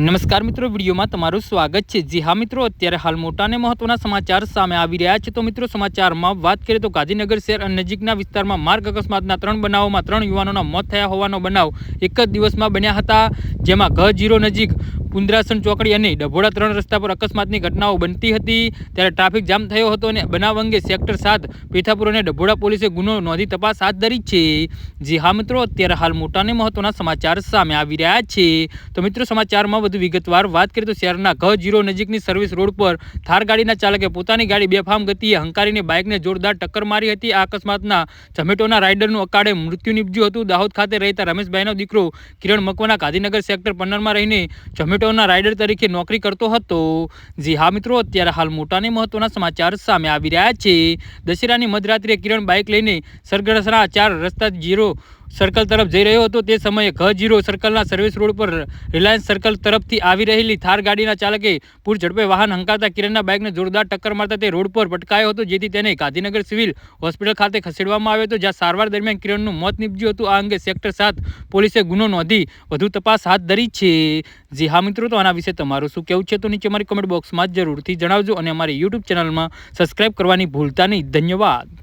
નમસ્કાર મિત્રો, વિડીયોમાં તમારું સ્વાગત છે. જી હા મિત્રો, અત્યારે હાલ મોટા અને મહત્વના સમાચાર સામે આવી રહ્યા છે. તો મિત્રો, સમાચારમાં વાત કરીએ તો ગાંધીનગર શહેર અને નજીકના વિસ્તારમાં માર્ગ અકસ્માતના ત્રણ બનાવોમાં ત્રણ યુવાનોના મોત થયા હોવાનો બનાવ એક જ દિવસમાં બન્યા હતા, જેમાં ઘ જીરો નજીક પુંદરાસન ચોકડી અને ડભોડા ત્રણ રસ્તા પર અકસ્માતની ઘટનાઓ બનતી હતી. ત્યારે ટ્રાફિક જામ થયો હતો અને બનાવ અંગે સેક્ટર સાત, પીઠાપુર અને ડભોડા પોલીસે ગુનો નોંધી તપાસ હાથ ધરી છે. જે હા મિત્રો, અત્યારે હાલ મોટા અને મહત્વના સમાચાર સામે આવી રહ્યા છે. તો મિત્રો, સમાચારમાં વધુ વિગતવાર વાત કરીએ તો શહેરના ઘ જીરો નજીકની સર્વિસ રોડ પર થાર ગાડીના ચાલકે પોતાની ગાડી બેફામ ગતિએ હંકારીને બાઇકને જોરદાર ટક્કર મારી હતી. આ અકસ્માતના ઝમેટોના રાઇડરનું અકાળે મૃત્યુ નીપજ્યું હતું. દાહોદ ખાતે રહેતા રમેશભાઈનો દીકરો કિરણ મકવાના ગાંધીનગર સેક્ટર પંદરમાં રહીને ઝમેટોના રાઇડર તરીકે નોકરી કરતો હતો. જી હા મિત્રો, અત્યારે હાલ મોટા અને મહત્વના સમાચાર સામે આવી રહ્યા છે. દશેરાની મધરાત્રિએ કિરણ બાઇક લઈને સરગરસના ચાર રસ્તા જીરો સર્કલ તરફ જઈ રહ્યો હતો. તે સમયે ઘ જીરો સર્કલના સર્વિસ રોડ પર રિલાયન્સ સર્કલ તરફથી આવી રહેલી થાર ગાડીના ચાલકે પૂર ઝડપે વાહન હંકારતા કિરણના બાઇકને જોરદાર ટક્કર મારતા તે રોડ પર પટકાયો હતો, જેથી તેને ગાંધીનગર સિવિલ હોસ્પિટલ ખાતે ખસેડવામાં આવ્યો હતો, જ્યાં સારવાર દરમિયાન કિરણનું મોત નીપજ્યું હતું. આ અંગે સેક્ટર સાત પોલીસે ગુનો નોંધી વધુ તપાસ હાથ ધરી છે. જી હા મિત્રો, તો આના વિશે તમારું શું કહેવું છે? તો નીચે મારી કમેન્ટ બોક્સમાં જરૂરથી જણાવજો અને અમારી યુટ્યુબ ચેનલમાં સબસ્ક્રાઈબ કરવાની ભૂલતા નહીં. ધન્યવાદ.